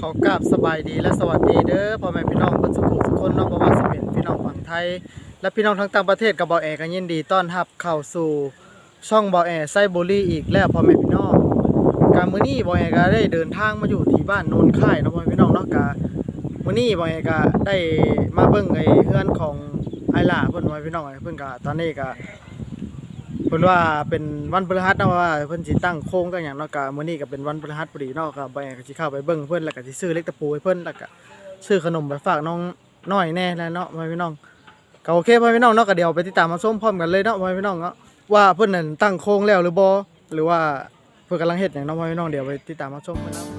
ขอกราบสบายดีและสวัสดีเด้อพ่อแม่พี่น้องเพิ่นสุขุทุกคนเนาะบ่ว่าสิเป็นพี่น้องฝั่งไทย และพี่น้องทั้งต่างประเทศกับบ่อแอก็ยินดีต้อนรับเข้าสู่ช่องบ่อแอไซบุรีอีกแล้วพ่อแม่พี่น้องการมื้อนี้บ่อแอก็ได้เดินทางมาอยู่ที่บ้านโนนค่ายเนาะพ่อแม่พี่น้องเนาะกะมื้อนี้บ่อแอก็ได้มาเบิ่งไอ้เฮือนของไอล่าเพิ่อนพ่อแม่พี่น้องเพิ่อนก็ตอนนี้ก็ เพิ่นว่าเป็นวันพฤหัสเนาะว่าเพิ่นสิตั้งโครงตั้งหยังเนาะก็มื้อนี้ก็เป็นวันพฤหัสพอดีเนาะก็บ่แอก็สิเข้าไปเบิ่งเพิ่นแล้วก็สิซื้อเล็กตะปูให้เพิ่นแล้วก็ซื้อขนมไปฝากน้องน้อยแน่แล้วเนาะพ่อพี่น้องก็โอเคพ่อพี่น้องเนาะก็เดี๋ยวไปติดตามมาชมพร้อมกันเลยเนาะพ่อพี่น้องเนาะว่าเพิ่นนั่นตั้งโครงแล้วหรือบ่หรือว่าเพิ่นกำลังเฮ็ดหยังเนาะพ่อพี่น้องเดี๋ยวไปติดตามมาชมกันเนาะ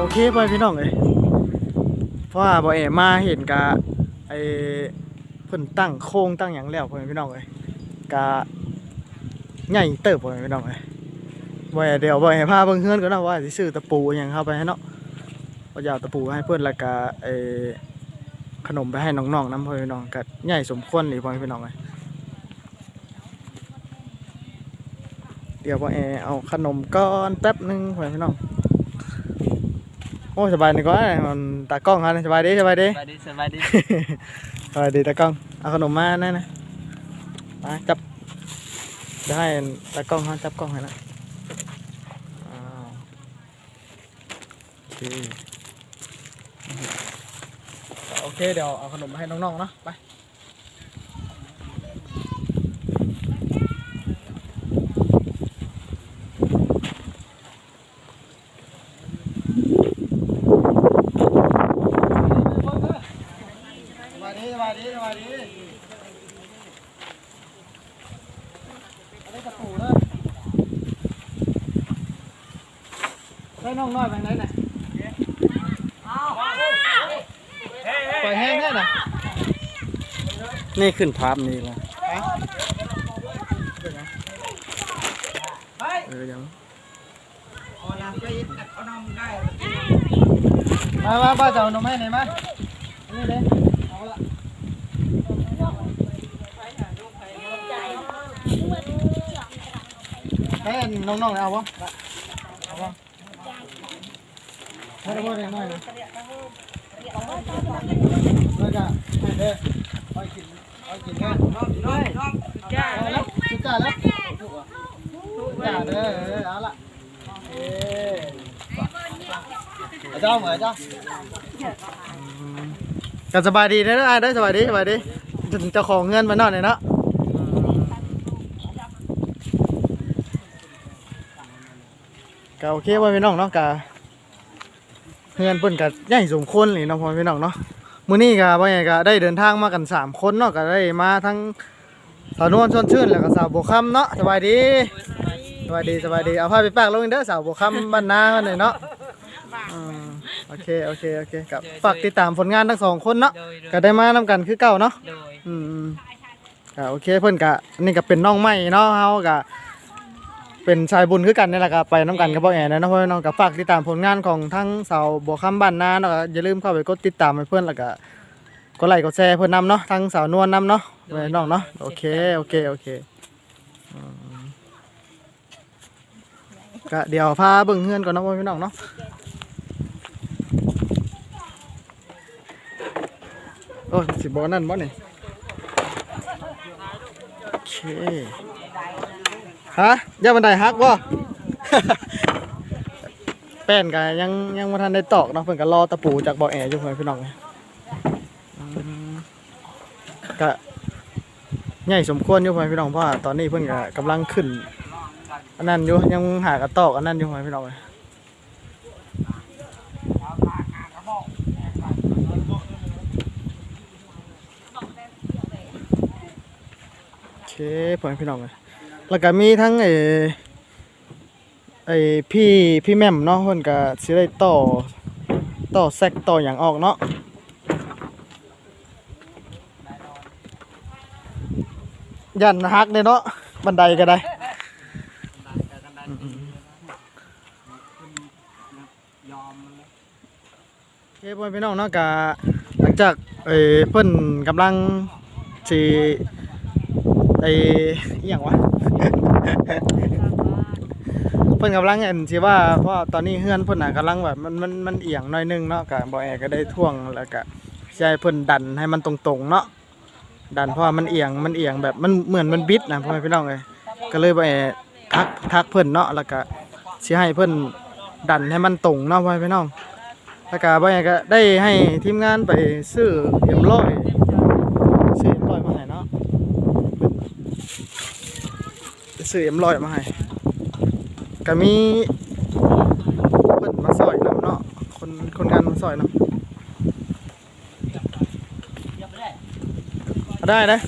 โอเคพ่อพี่น้องเอ้ยเพราะว่าบ่แอมาเห็นกะไอ้เพิ่นตั้งโครงตั้งหยังแล้วพ่อพี่น้องเอ้ยกะใหญ่เติบพ่อพี่น้องเอ้ยบ่แอเดี๋ยวบ่แอพาเบิ่งเฮือนก่อนนะว่าสิซื้อตะปูอิหยังเข้าไปให้เนาะบ่อยากตะปูให้เพิ่นแล้วก็ไอ้ขนมไปให้น้องๆนํพ่อพี่น้องก็ใหญ่สมควรนี่พ่อพี่น้องเอ้ยเดี๋ยวบ่แอเอาขนมก้อนแป๊บหนึงพ่อพี่น้อง อ้ยสบายดีกว่ามันตากล้องครับสบายดีสบายดีสบายดีสบายดีสบายดีตากล้องเอาขนมมาแน่นะมาจับจะให้ตากล้องเขาจับกล้องให้นะอ้าวโอเคโอเคเดี๋ยวเอาขนมมาให้น้องๆเนาะไปสบายดีสบายดีสบายดี อันนี้ตะปูเลยได้น้องน้อยไปไหนน่ะปล่อยแห้งได้น่ะนี่ขึ้นภาพนี้แล้วเออยังเอาน้ำไปเอาน้ำได้มามาป้าจะเอานมให้หน่อยมาอันนี่เลยเอาละ ให้น้องๆเอาปะเอาปะให้ได้พ่อได้น้อยนะแล้วก็ให้เด้อเอากินเอากินกันน้องน้องน้องจ้าเอาละสุดจ้าแล้วจ้าเด้อเออเอาละเอ้ยเจ้าเหมือนเจ้าก็สบายดีนะอ้ได้สบายดีสบายดีเจ้าของเงินมานอนเนี่ยเนาะ ก็โอเคว่าพี่น้องเนาะกะเงินเพิ่นก็ใหญ่สมควรเลยเนาะพ่อพี่น้องเนาะมื้อนี้ก็ว่าไงก็ได้เดินทางมากันสามคนเนาะก็ได้มาทั้งสาวนวลชวนชื่นแล้วก็สาวบัวคำเนาะสบายดีสบายดีสบายดีเอาผ้าไปปากลงเด้อสาวบัวคำบ้านนาเพิ่นเลยเนาะโอเคโอเคโอเคกับฝากติดตามผลงานทั้งสองคนเนาะก็ได้มานํกันคือเก่าเนาะโอืมก็โอเคเพิ่นก็นี่ก็เป็นน้องใหม่เนาะเฮาก็ เป็นชายบุญคือกันนี่แหละก็ไปน้กันกับพ่อแอนนะเนาะพ่อน้องก็ฝากติดตามผลงานของทั้งสาวบัวคำบ้านนาเนาะก็อย่าลืมเข้าไปกดติดตามให้เพิ่นแล้วก็กดไลค์กดแชร์เพิ่นนํเนาะทั้งสาวนวลนํเนาะไว้น้องเนาะโอเคโอเคโอเคอืมก็เดี๋ยวพาเบิ่งเฮือนก่อนเนาะพ่อพี่น้องเนาะโอ้ยสิบ่นั่นบ่นี่โอเค ฮะย่าบันไดฮักวะแป้นกันยังยังมาทันได้ตอกเนาะเพิ่นก็รอตะปูจากบ่อแออยู่เพิ่นพี่น้องอืมก็ใหญ่สมควรอยู่เพิ่นพี่น้องเพราะว่าตอนนี้เพิ่นก็กำลังขึ้นอันนั้นอยู่ยังหากระตอกอันนั้นอยู่เพิ่นพี่น้องโอเคเพิ่นพี่น้องเลย แล้วก็มีทั้งไอ้ไอ้พี่พี่แม่มเนาะเพิ่นก็สิได้ต่อต่อแซกต่อหยังออกเนาะยันฮักเลยเนาะบันไดก็ได้ยอมโอเคพ่อพี่น้องเนาะกะหลังจากเอ้ยเพิ่นกำลังสิไอ้อย่างวะ เพิ่นกำลังอันสิว่าเพราะตอนนี้เฮือนเพิ่นน่ะกำลังแบบมันมันมันเอียงหน่อยนึงเนาะกะบ่แอก็ได้ท่วงแล้วก็ให้เพิ่นดันให้มันตรงๆเนาะดันเพราะว่ามันเอียงมันเอียงแบบมันเหมือนมันบิดนะพ่อแม่พี่น้องเอ้ยก็เลยบ่แอทักทักเพิ่นเนาะแล้วก็สิให้เพิ่นดันให้มันตรงเนาะพ่อแม่พี่น้องแล้วก็บ่อยางก็ได้ให้ทีมงานไปซื้อเอ็มร้อยซื้อเอ็มร้อยมาให้เนาะ ซื้อเอ็มลอยมาให้ก็มีเพิ่นมาซอยนำเนาะคนคนงานมาซอยนำได้นะ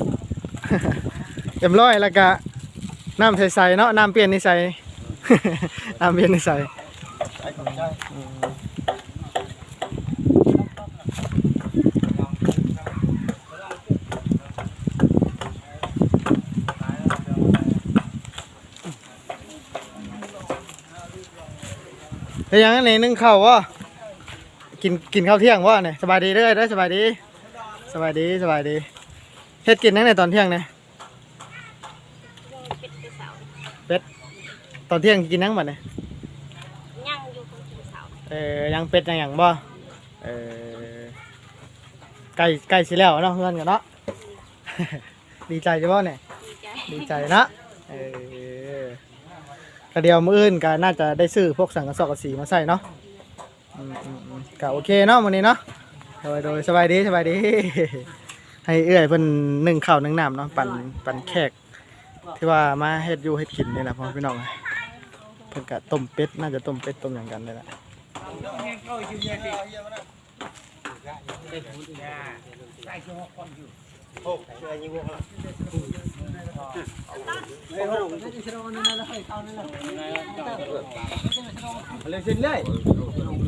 เอ็มลอยแล้วก็น้ำใสๆเนาะน้ำเปลี่ยนนิสัย น้ำเปลี่ยนนิสัย เป็นยังไงนี่นึ่งข้าววะกินกินข้าวเที่ยงวะเนี่ยสบายดีเด้อเด้อสบายดี สบายดีสบายดีเฮ็ดกินนั่งในตอนเที่ยงเนี่ยเป็ดตอนเที่ยงกินนั่งบัดเนี่ยย่างอยู่คนกินเสาเออยังเป็ดยังหยังบ่เออไก่ไก่สิแล้วเนาะเพื่อนกันเนาะ ดีใจจะบ่เนี่ยดีใจดีใจนะเออ ก็เดียวมื้ออื่นก็น่าจะได้ซื้อพวกสังกะสอกกะสีมาใส่เนาะอืมอืมอืมก็โอเคเนาะวันนี้เนาะโดยโดยสบายดีสบายดี ให้เอื้อยเพิ่นนึ่งข้าวหนึ่งน้ำเนาะปั่นปั่นแขก ที่ว่ามาเฮ็ดอยู่เฮ็ดกินนี่แหละพ่อพี่น้องเพิ่นก็ต้มเป็ดน่าจะต้มเป็ดต้มหยังกันนี่แหละเลยสิ้น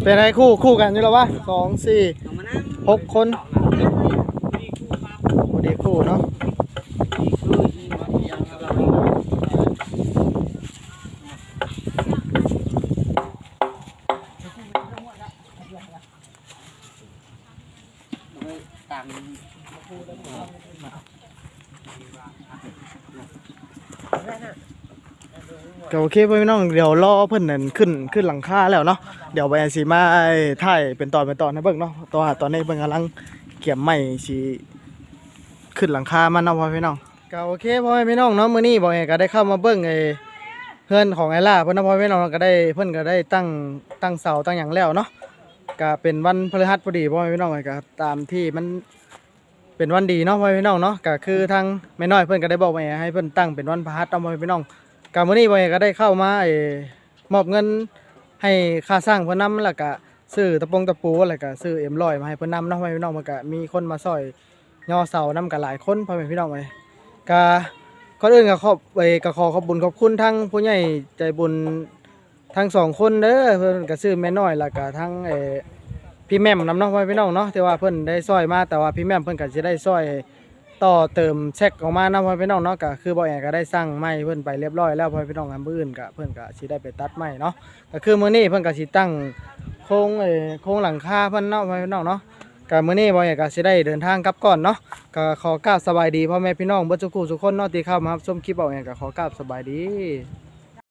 เป็นไงคู่คู่กันอยู่แล้ววะสองสี่หกคนโอดีคู่เนาะ ก็โอเคพ่อพี่น้องเดี๋ยวรอเพิ่อนนั่นขึ้นขึ้นหลังคาแล้วเนาะเดี๋ยวไปอันสีมาไอ้ถ่ายเป็นตอนเป็นตอนให้เบิ่งเนาะตอนตอนนี้เพิ่นกำลังเกี่ยมไม้สิขึ้นหลังคามันเนาะพ่อพี่น้องก็โอเคพ่อพี่น้องเนาะมื้อนี้บ่เอกก็ได้เข้ามาเบิ่งไอ้เพื่อนของไอ้ล่าเพิ่นนาะพ่อพี่น้องก็ได้เพิ่อนก็ได้ตั้งตั้งเสาตั้งหยังแล้วเนาะก็เป็นวันพฤหัสพอดีพ่อแม่พี่น้องก็ตามที่มัน เป็นวันดีเนาะพ่อแม่พี่น้องเนาะก็คือทางแม่น้อยเพิ่นก็ได้บอกว่าให้เพิ่นตั้งเป็นวันพฤหัสเนาะพ่อแม่พี่น้องก็มื้อนี้พ่อแม่ก็ได้เข้ามาเอ่อมอบเงินให้ค่าสร้างเพิ่นนำแล้วก็ซื้อตะปงตะปูแล้วก็ซื้อเอ็มร้อยมาให้เพิ่นนำเนาะพ่อแม่พี่น้องมันก็มีคนมาซอยย่อเสานํกันหลายคนพ่อแม่พี่น้องเอ้ยก็ก่อนอื่นก็ขอบเอ้ยก็ขอขอบคุญขอบคุณทั้งผู้ใหญ่ใจบุญทั้งสองคนเด้อเพิ่นก็ซื้อแม่น้อยแล้วก็ทั้งเออ พี่แม่มนำน้องไว้พี่น้องเนาะที่ว่าเพิ่นได้ซอยมาแต่ว่าพี่แม่มเพิ่นก็สิได้ซอยต่อเติมแซกออกมานำไว้พี่น้องเนาะก็คือบ่แอก็ได้สั่งไม้เพิ่นไปเรียบร้อยแล้วพ่อพี่น้องอันมื้ออื่นก็เพิ่นก็สิได้ไปตัดไม้เนาะก็คือมื้อนี้เพิ่นก็สิตั้งโครงเออโครงหลังคาเพิ่นเนาะพ่อพี่น้องเนาะก็มื้อนี้บ่แอก็สิได้เดินทางกลับก่อนเนาะก็ขอกราบสบายดีพ่อแม่พี่น้องเบิดทุกคู่ทุกคนเนาะที่เข้ามารับชมคลิปบ่แอก็ขอกราบสบายดี